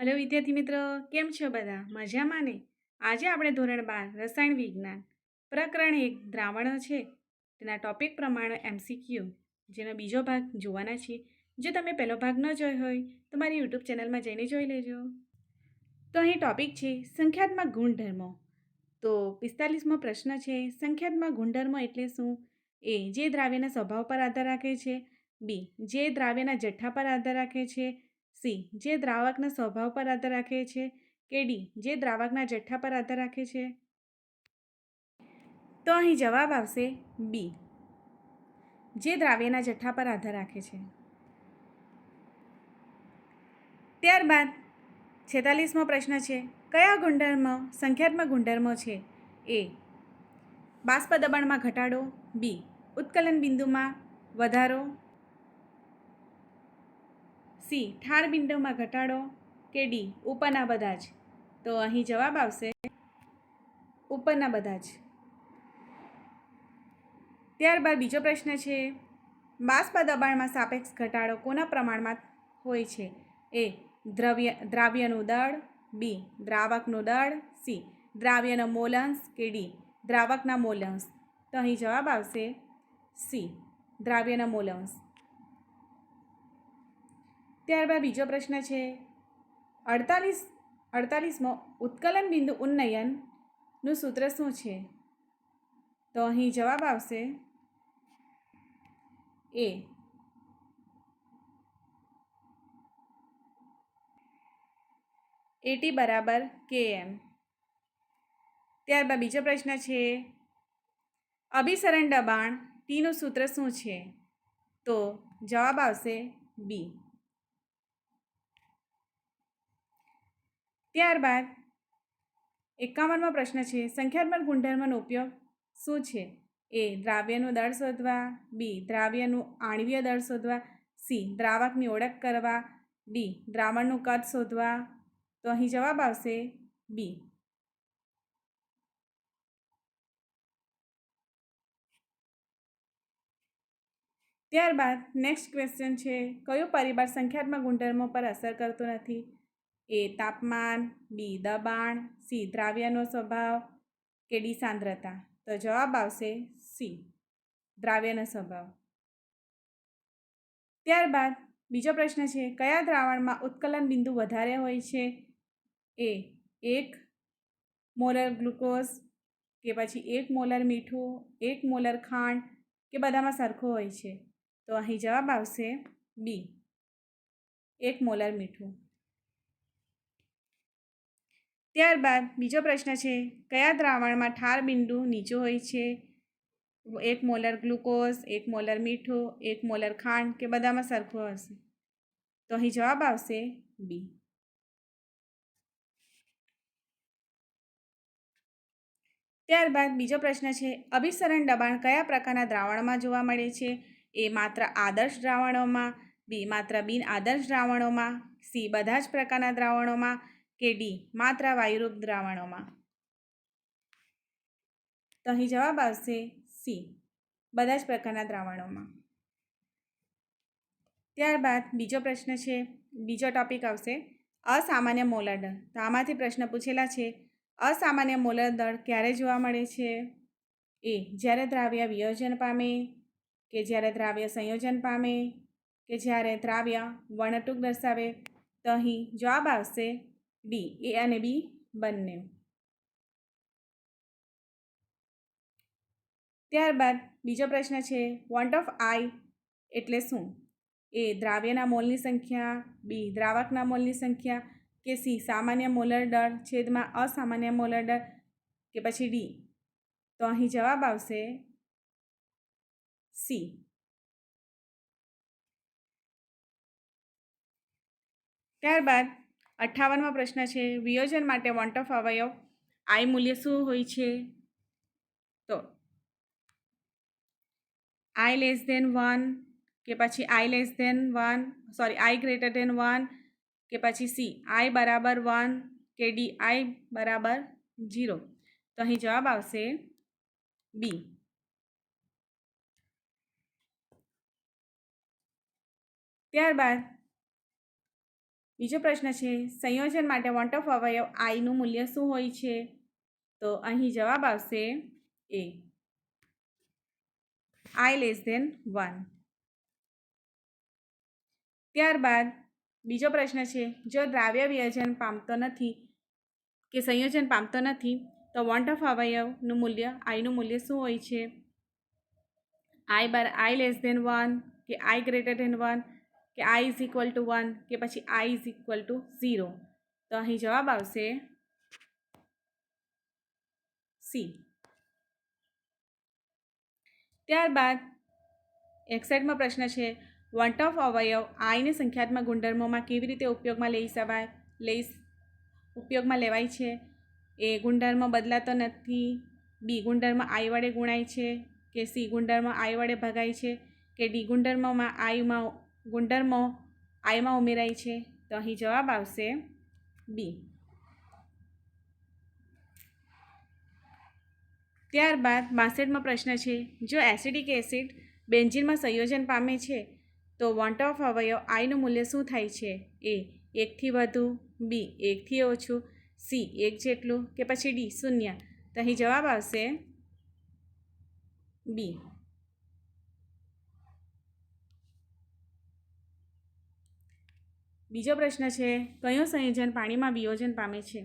Hello, વિદ્યાર્થી મિત્રો. કેમ છો બધા? મજામાં ને? આજે આપણે ધોરણ બાર, રસાયણ વિજ્ઞાન. પ્રકરણ એક, દ્રાવણો છે. તેના ટોપિક પ્રમાણે એમસીક્યુ જેનો બીજો ભાગ જોવાના છીએ. જો તમે પહેલો ભાગ ન જોયો હોય, તો મારી યુટ્યુબ ચેનલમાં જઈને જોઈ લેજો. તો અહીં ટોપિક છે, સંખ્યાત્મક ગુણધર્મો. તો પિસ્તાલીસમો પ્રશ્ન છે, સંખ્યાત્મક ગુણધર્મો એટલે શું? એ, જે દ્રાવ્યના સ્વભાવ પર આધાર રાખે છે. બી, જે દ્રાવ્યના જથ્થા પર આધાર રાખે છે. સી, જે દ્રાવકના સ્વભાવ પર આધાર રાખે છે. કે ડી, જે દ્રાવકના જથ્થા પર આધાર રાખે છે. તો અહીં જવાબ આવશે બી. જે દ્રાવ્યના જથ્થા પર આધાર રાખે છે. ત્યારબાદ છેતાલીસમો પ્રશ્ન છે. કયા ગુણધર્મો, સંખ્યાત્મક ગુણધર્મો છે? એ. બાષ્પ દબાણમાં ઘટાડો. બી. ઉત્કલન બિંદુમાં વધારો. સી, ઠાર બિંદુમાં ઘટાડો કે ડી, ઉપરના બધા જ? તો અહીં જવાબ આવશે ઉપરના બધા જ. ત્યારબાદ બીજો પ્રશ્ન છે, બાષ્પ દબાણમાં સાપેક્ષ ઘટાડો કોના પ્રમાણમાં હોય છે? એ, દ્રવ્ય, દ્રાવ્યનું દળ, બી, દ્રાવકનું દળ, સી, દ્રાવ્યનો મોલંશ કે ડી, દ્રાવકના મોલંશ તો અહીં જવાબ આવશે સી, દ્રાવ્યના મોલંશ ત્યારબાદ બીજો પ્રશ્ન છે, અડતાલીસ, અડતાલીસમો ઉત્કલન બિંદુ ઉન્નયનનું સૂત્ર શું છે? તો અહીં જવાબ આવશે, એ. એટી બરાબર કે એમ ત્યારબાદ બીજો પ્રશ્ન છે, અભિસરણ દબાણ ટીનું સૂત્ર શું છે? તો જવાબ આવશે બી. ત્યારબાદ એકાવનમો પ્રશ્ન છે, સંખ્યાત્મક ગુણધર્મનો ઉપયોગ શું છે? એ, દ્રાવ્યનું દળ શોધવા, બી, દ્રાવ્યનું આણવીય દળ શોધવા, સી, દ્રાવકની ઓળખ કરવા, ડી, દ્રાવણનું કદ શોધવા. તો અહીં જવાબ આવશે બી ત્યારબાદ નેક્સ્ટ ક્વેશ્ચન છે, કયો પરિબળ સંખ્યાત્મક ગુણધર્મો પર અસર કરતો નથી? એ તાપમાન, બી દબાણ, સી દ્રાવ્યનો સ્વભાવ, કે ડી સાંદ્રતા. તો જવાબ આવશે સી, દ્રાવ્યનો સ્વભાવ. ત્યારબાદ બીજો પ્રશ્ન છે, કયા દ્રાવણમાં ઉત્કલન બિંદુ વધારે હોય છે? એ એક મોલર ગ્લુકોઝ, કે પછી એક મોલર મીઠું, એક મોલર ખાંડ, કે બધામાં સરખો હોય છે? તો અહીં જવાબ આવશે બી, એક મોલર મીઠું. ત્યારબાદ બીજો પ્રશ્ન છે, કયા દ્રાવણમાં ઠાર બિંદુ નીચું હોય છે? એક મોલર ગ્લુકોઝ, એક મોલર મીઠું, એક મોલર ખાંડ કે બધામાં સરખું હશે? તો અહીં જવાબ આવશે બી ત્યારબાદ બીજો પ્રશ્ન છે, અભિસરણ દબાણ કયા પ્રકારના દ્રાવણમાં જોવા મળે છે? એ માત્ર આદર્શ દ્રાવણોમાં, બી માત્ર બિન આદર્શ દ્રાવણોમાં, સી બધા જ પ્રકારના દ્રાવણોમાં કે ડી? માત્ર વાયુરૂપ દ્રાવણોમાં. તો અહીં જવાબ આવશે સી. બધા જ પ્રકારના દ્રાવણોમાં. ત્યારબાદ બીજો પ્રશ્ન છે, બીજો ટોપિક આવશે અસામાન્ય મોલર દળ. તો આમાંથી પ્રશ્ન પૂછેલા છે, અસામાન્ય મોલર દળ ક્યારે જોવા મળે છે? એ, જ્યારે દ્રાવ્ય વિયોજન પામે, કે જ્યારે દ્રાવ્ય સંયોજન પામે, કે જ્યારે દ્રાવ્ય વર્ણટૂક દર્શાવે? તો અહીં જવાબ આવશે ડી, એ અને બી બંને. ત્યારબાદ બીજો પ્રશ્ન છે વોન્ટ ઓફ આઈ એટલે શું? એ દ્રાવ્યના મોલની સંખ્યા, બી દ્રાવકના મોલની સંખ્યા, કે સી સામાન્ય મોલર દળ છેદમાં અસામાન્ય મોલર દળ કે પછી ડી? તો અહીં જવાબ આવશે સી. ત્યારબાદ અઠ્ઠાવનમો પ્રશ્ન છે, વિયોજન માટે વોન્ટ ઓફ અવયવ આઈ મૂલ્ય શું હોય છે? તો આઈ લેસ ધેન વન કે પછી I less than one sorry I greater than one કે પછી સી આઈ બરાબર વન કે ડી આઈ બરાબર ઝીરો તો અહીં જવાબ આવશે બી ત્યારબાદ બીજો પ્રશ્ન છે, સંયોજન માટે વોન્ટ ઓફ અવયવ આઈનું મૂલ્ય શું હોય છે? તો અહીં જવાબ આવશે A i less than one ત્યારબાદ બીજો પ્રશ્ન છે, જો દ્રાવ્ય વિયોજન પામતો નથી, કે સંયોજન પામતો નથી, તો વોન્ટ ઓફ અવયવનું મૂલ્ય આઈનું મૂલ્ય શું હોય છે? I bar I less than one કે આઈ ગ્રેટર ધેન વન કે I is equal to one કે પછી I is equal to zero તો અહીં જવાબ આવશે સી ત્યારબાદ એક્સાઇડમાં પ્રશ્ન છે વન્ટ ઓફ અવયવ આઈને સંખ્યાત્મક ગુણધર્મોમાં કેવી રીતે ઉપયોગમાં લઈ શવાય? લઈ ઉપયોગમાં લેવાય છે. એ ગુણધર્મ બદલાતો નથી. બી ગુણધર્મ આઈ વડે ગુણાય છે. કે સી ગુણધર્મ આઈ વડે ભગાય છે. કે ડી ગુણધર્મમાં આઈમાં ગુણધર્મો આઈમાં ઉમેરાય છે. તો અહીં જવાબ આવશે બી. ત્યારબાદ બાસઠમાં પ્રશ્ન છે. જો એસિડિક એસિડ બેન્ઝીનમાં સંયોજન પામે છે, તો વોન્ટ ઓફ અવયવ આઈનું મૂલ્ય શું થાય છે? એ એકથી વધુ, બી એકથી ઓછું, સી એક જેટલું કે પછી ડી શૂન્ય. તો અહીં જવાબ આવશે બી. બીજો પ્રશ્ન છે, કયું સંયોજન પાણીમાં વિયોજન પામે છે?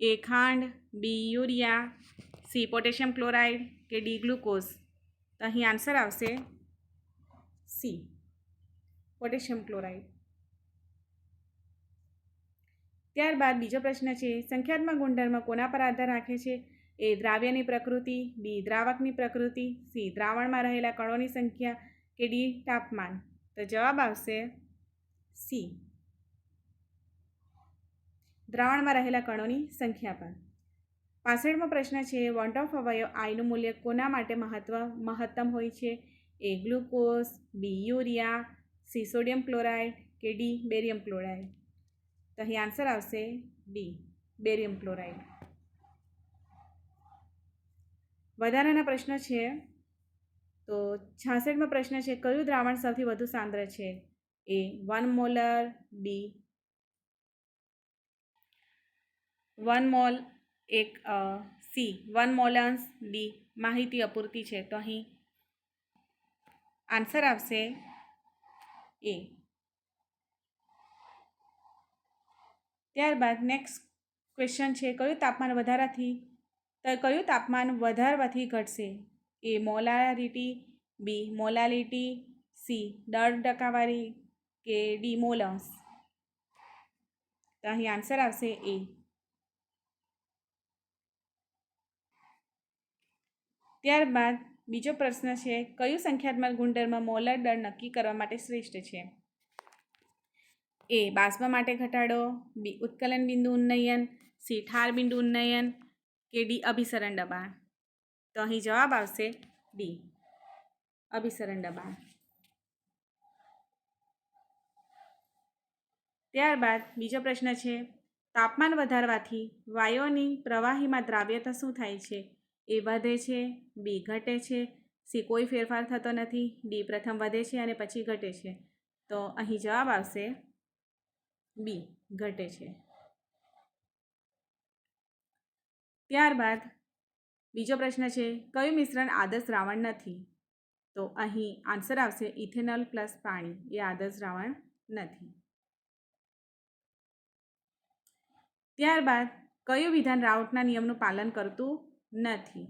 એ ખાંડ, B urea, C potassium chloride કે ડી ગ્લુકોઝ? તો અહીં આન્સર આવશે સી, પોટેશિયમ ક્લોરાઇડ. ત્યારબાદ બીજો પ્રશ્ન છે, સંખ્યાત્મક ગુણધર્મ કોના પર આધાર રાખે છે? એ દ્રાવ્યની પ્રકૃતિ, બી દ્રાવકની પ્રકૃતિ, સી દ્રાવણમાં રહેલા કણોની સંખ્યા કે ડી તાપમાન? તો જવાબ આવશે સી. દ્રાવણમાં રહેલા કણોની સંખ્યા પર પાસઠમો પ્રશ્ન છે, વોન્ટ ઓફ અવયવ આઈનું મૂલ્ય કોના માટે મહત્વ, મહત્તમ હોય છે? A glucose B urea C sodium chloride, કે ડી બેરિયમ ક્લોરાઇડ? તો અહીં આન્સર આવશે ડી બેરિયમ ક્લોરાઇડ. વધારાના પ્રશ્ન છે, તો છાસઠમાં પ્રશ્ન છે, કયું દ્રાવણ સૌથી વધુ સાંદ્ર છે? A one molar B one mole એક સી. One મોલન્સ D. માહિતી અપૂરતી છે. તો અહીં આન્સર આવશે એ. ત્યારબાદ નેક્સ્ટ ક્વેશ્ચન છે. કયું તાપમાન વધારાથી, તો કયું તાપમાન વધારવાથી ઘટશે? A molarity, B molality, C દર ટકાવારી, કે ડી મોલન્સ તો અહીં આન્સર આવશે એ. ત્યારબાદ બીજો પ્રશ્ન છે, કયું સંખ્યાત્મક ગુણધર્મ મોલર દળ નક્કી કરવા માટે શ્રેષ્ઠ છે? એ, બાષ્પા માટે ઘટાડો, બી, ઉત્કલન બિંદુ ઉન્નયન, સી, ઠાર બિંદુ ઉન્નયન, કે ડી, અભિસરણ દબાણ? તો અહીં જવાબ આવશે ડી, અભિસરણ દબાણ. ત્યારબાદ બીજો પ્રશ્ન છે, તાપમાન વધારવાથી વાયુઓની પ્રવાહીમાં દ્રાવ્યતા શું થાય છે? એ વધે છે, બી ઘટે છે, સી કોઈ ફેરફાર થતો નથી, ડી પ્રથમ વધે છે અને પછી ઘટે છે. તો અહીં જવાબ આવશે બી ઘટે છે. ત્યારબાદ બીજો પ્રશ્ન છે, કયું મિશ્રણ આદર્શ દ્રાવણ નથી? તો અહીં આન્સર આવશે ઇથેનોલ પ્લસ પાણી, એ આદર્શ દ્રાવણ નથી. ત્યારબાદ કયું વિધાન રાઉટના નિયમનું પાલન કરતું નથી.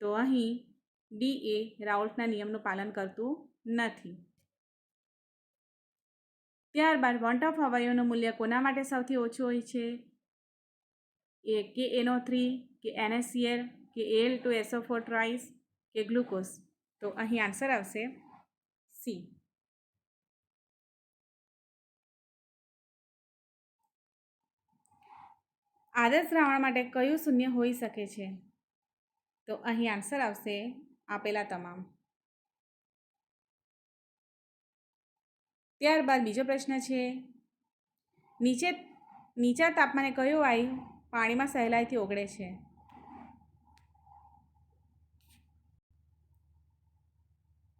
તો અહીં ડી એ રાઉલ્ટના નિયમનું પાલન કરતું નથી. ત્યારબાદ વોન્ટ ઓફ અવયવનું મૂલ્ય કોના માટે સૌથી ઓછું હોય છે? એ, કે એનો થ્રી, કે એનએસસીએલ કે L two SO four thrice, કે ગ્લુકોઝ? તો અહીં આન્સર આવશે સી. આદર્શ દ્રાવણ માટે કયું શૂન્ય હોઈ શકે છે? તો અહીં આન્સર આવશે આપેલા તમામ. ત્યારબાદ બીજો પ્રશ્ન છે, નીચે, નીચા તાપમાને કયું વાયુ પાણીમાં સહેલાઈથી ઓગળે છે?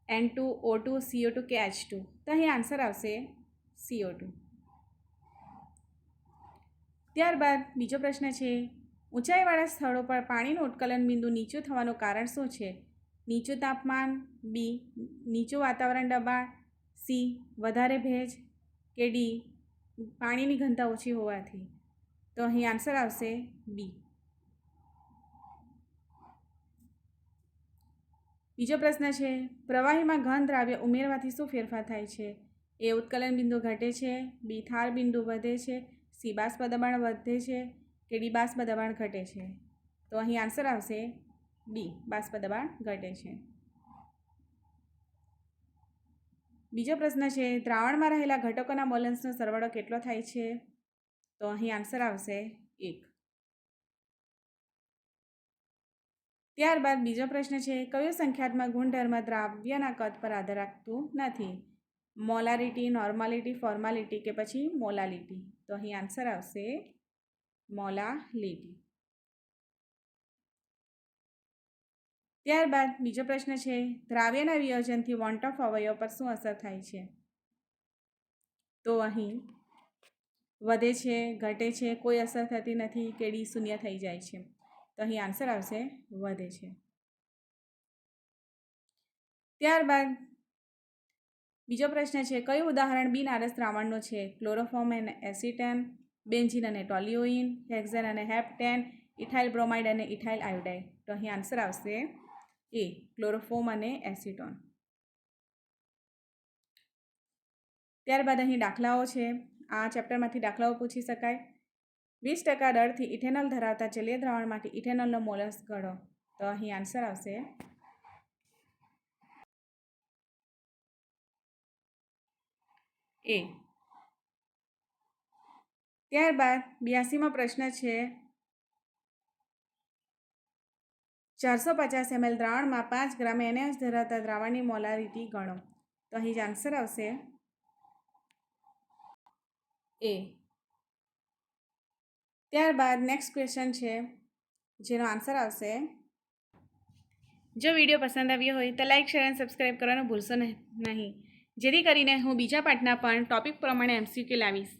N two O two CO two કે એચ ટુ તો અહીં આન્સર આવશે સીઓ ટુ ત્યારબાદ બીજો પ્રશ્ન છે, ઊંચાઈવાળા સ્થળો પર પાણીનું ઉત્કલન બિંદુ નીચું થવાનું કારણ શું છે? નીચું તાપમાન બી નીચું વાતાવરણ દબાણ સી વધારે ભેજ કે ડી પાણીની ઘનતા ઓછી હોવાથી? તો અહીં આન્સર આવશે બી બીજો પ્રશ્ન છે, પ્રવાહીમાં ઘન દ્રાવ્ય ઉમેરવાથી શું ફેરફાર થાય છે? એ ઉત્કલન બિંદુ ઘટે છે બી થાર બિંદુ વધે છે સી બાષ્પ દબાણ વધે છે કે ડી બાષ્પ દબાણ ઘટે છે? તો અહીં આન્સર આવશે ડી બાષ્પ દબાણ ઘટે છે. બીજો પ્રશ્ન છે, દ્રાવણમાં રહેલા ઘટકોના મોલન્સનો સરવાળો કેટલો થાય છે? તો અહીં આન્સર આવશે એક. ત્યારબાદ બીજો પ્રશ્ન છે, કયો સંખ્યાત્મક ગુણધર્મ દ્રાવ્યના કદ પર આધાર રાખતું નથી? મોલારિટી, નોર્માલિટી, ફોર્માલિટી કે પછી મોલાલિટી? તો અહીં આન્સર આવશે મોલાલિટી. ત્યારબાદ બીજો પ્રશ્ન છે, દ્રાવ્યના વિયોજનથી વોન્ટ ઓફ અવયવ પર શું અસર થાય છે? તો અહીં વધે છે, ઘટે છે, કોઈ અસર થતી નથી કે ડી શૂન્ય થઈ જાય છે. તો અહીં આન્સર આવશે વધે છે. ત્યારબાદ બીજો પ્રશ્ન છે, કયું ઉદાહરણ બિન આરસ દ્રાવણનું છે? ક્લોરોફોર્મ અને એસિટેન, બેન્ઝિન અને ટોલિયોઇન હેક્ઝેન અને હેપ્ટેન, ઇથાઇલ બ્રોમાઇડ અને ઇથાઇલ આયોડાઇડ? તો અહીં આન્સર આવશે એ ક્લોરોફોમ અને એસિટોન. ત્યારબાદ અહીં દાખલાઓ છે. આ ચેપ્ટરમાંથી દાખલાઓ પૂછી શકાય. વીસ ટકા દરથી ઇથેનોલ ધરાવતા જલીય દ્રાવણમાંથી ઇથેનોલનો મોલસ ગળો તો અહીં આન્સર આવશે એ. ત્યારબાદ બ્યાસીમાં પ્રશ્ન છે. ચારસો પચાસ એમએલ દ્રાવણમાં પાંચ ગ્રામ એનએસ ધરાવતા દ્રાવણની મોલારિટી ગણો. તો અહીં જ આન્સર આવશે. એ. ત્યારબાદ નેક્સ્ટ ક્વેશ્ચન છે. જેનો આન્સર આવશે. જો વીડિયો પસંદ આવ્યો હોય તો લાઇક શેર અને સબસ્ક્રાઈબ કરવાનું ભૂલશો નહીં. જેથી કરીને હું બીજા પાઠના પણ ટોપિક પ્રમાણે એમસીક્યુ લાવીશ.